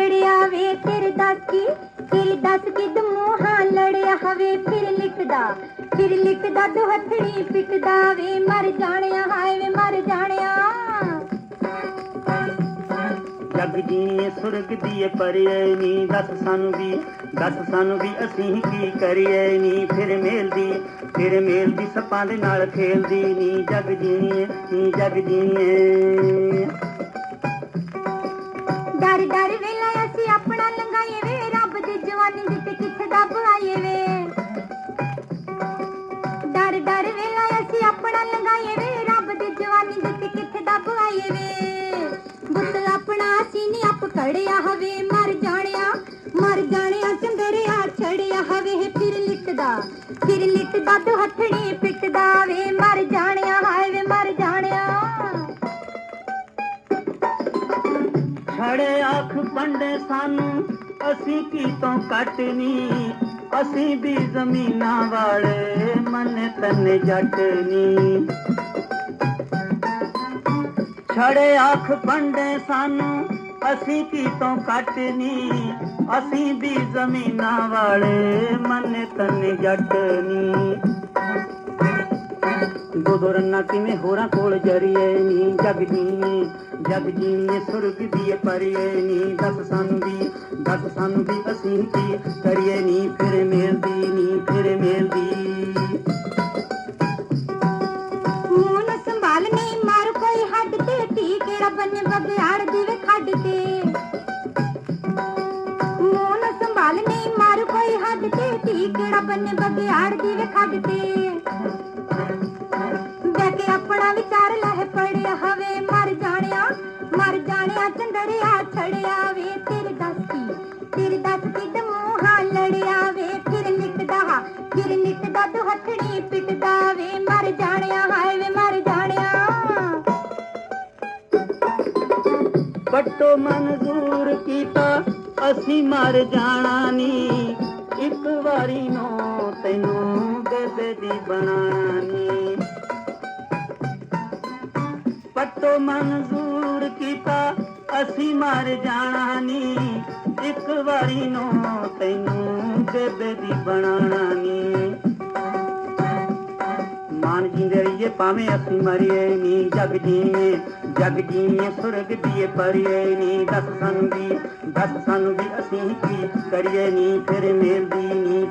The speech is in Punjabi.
ਵਿਗੜਿਆ ਵੇ, ਫਿਰ ਦੱਸ ਕੀ? ਫਿਰ ਦੱਸ ਕਿਦ ਮੂੰਹਾਂ ਲੜਿਆ ਹਵੇ, ਫਿਰ ਲਿਖਦਾ। ਫਿਰ ਲਿਖਦਾ ਤੂੰ ਹੱਥਣੀ ਪਿੱਟਦਾ ਵੇ, ਮਰ ਜਾਣਿਆ, ਹਾਏ ਵੇ, ਮਰ ਜਾਣਿਆ। ਜੱਗ ਜੀਏ ਸੁਰਗ ਦੀਏ ਪਰਿਏ ਨੀ ਦੱਸ ਸਾਨੂੰ ਵੀ, ਦੱਸ ਸਾਨੂੰ ਵੀ ਅਸੀਂ ਕੀ ਕਰੀਏ ਨੀ ਫਿਰ ਮੇਲਦੀ ਫਿਰ ਮੇਲਦੀ ਸੱਪਾਂ ਦੇ ਨਾਲ ਖੇਲਦੀ ਨੀ ਜੱਗ ਜੀਏ ਨੀ ਜੱਗ ਜੀਏ। ਸੀਨੀ ਹਵੇ, ਮਰ ਜਾਣਿਆ ਮਰ ਜਾਣਿਆ, ਚੰਦਰਿਆ ਛੜਿਆ ਹਵੇ, ਫਿਰ ਲਿਟਦਾ ਫਿਰ ਲਿਟਦਾ ਦੁਹੱਥੜੀ ਪਿੱਟਦਾ ਵੇ, ਮਰ ਜਾਣਿਆ, ਹਾਏ ਵੇ, ਮਰ ਜਾਣਿਆ। ਛੜੇ ਅੱਖ ਪੰਡੇ ਸਾਨੂੰ, ਅਸੀਂ ਕੀ ਤੋਂ ਕੱਟਨੀ ਅਸੀਂ ਵੀ ਜ਼ਮੀਨਾਂ ਵਾਲੇ, ਮਨ ਤਨ ਜੱਟ ਨੀ ਛੜੇ ਅੱਖ ਪੰਡੇ ਸਾਨੂੰ ਅਸੀਂ ਕੀ ਤੋਂ ਕੱਟਨੀ ਅਸੀਂ ਵੀ ਜ਼ਮੀਨਾਂ ਵਾਲੇ ਮਨ ਤਨ ਜੱਟ ਨੀ ਦੋ ਦੋ ਕਿਵੇਂ ਹੋਰਾਂ ਕੋਲ ਜਰੀਏ ਨੀ ਜਗ ਜੀਏ ਜਗ ਜੀਏ ਸੁਰਗ ਦੀਏ ਪਰਿਏ ਨੀ ਦੱਸ ਸਾਨੂੰ ਵੀ, ਦੱਸ ਸਾਨੂੰ ਵੀ ਅਸੀਂ ਕੀ ਕਰੀਏ ਨੀ ਫਿਰ ਮਿਲਦੀ ਨੀ ਫਿਰ ਮੇਲਦੀ। ਮੂੰਹ ਸੰਭਾਲ ਨਹੀਂ ਮਾਰ ਕੋਈ ਹੱਡ ਤੇ, ਧੀ ਕਿਹੜਾ ਬੰਨੇ ਬਗਿਆੜ ਤੇ ਧੀ ਕਿਹੜਾ ਬੰਨੇ ਬਗਿਆੜ ਦੀ ਵੇ ਖੱਡ ਤੇ। ਬੈ ਕੇ ਆਪਣਾ ਵਿਚਾਰ ਲਹਿ ਪੜਿਆ ਹਵੇ, ਮਰ ਜਾਣਿਆ ਮਰ ਜਾਣਿਆ ਚੰਦੜਿਆ ਛੜਿਆ ਵੇ। ਤੇਰੇ ਦੱਸੀ ਤੇਰੇ ਦੱਸ ਕਿਦ ਮੂੰਹਾਂ ਲੜਿਆ ਵੇ। ਫਿਰ ਨਿਕਦਾ ਫਿਰ ਨਿਕਦਾ ਦੁਹੱਥੜੀ ਪਿੱਟਦਾ ਵੇ। ਮਰ ਜਾਣਿਆ, ਹਾਏ ਵੇ ਮਰ ਜਾਣਿਆ। ਪੱਟੋ ਮਨਜ਼ੂਰ ਕੀਤਾ, ਅਸੀਂ ਮਰ ਜਾਣਾ ਨੀ। ਇੱਕ ਵਾਰੀ ਨੂੰ ਤੈਨੂੰ ਬੇਬੇ ਦੀ ਬਣਾਣਾ ਨੀ ਪੱਟੋ ਮਨਜ਼ੂਰ ਕੀਤਾ, ਅਸੀਂ ਮਰ ਜਾਣਾ ਨੀ ਇੱਕ ਵਾਰੀ ਨੂੰ ਤੈਨੂੰ ਬੇਬੇ ਦੀ ਬਣਾਣਾ ਜਿੰਦੇ ਰਹੀਏ, ਭਾਵੇਂ ਅਸੀਂ ਮਰੀਏ ਨੀ, ਜਗ ਜੀਏ ਜਗ ਜੀਏ, ਸੁਰਗ ਦੀਏ ਪਰਿਏ ਨੀ। ਦੱਸ ਸਾਨੂੰ ਵੀ, ਦੱਸ ਸਾਨੂੰ ਵੀ ਅਸੀਂ ਕੀ ਕਰੀਏ ਨੀ, ਫਿਰ ਮੇਲਦੀ ਨੀ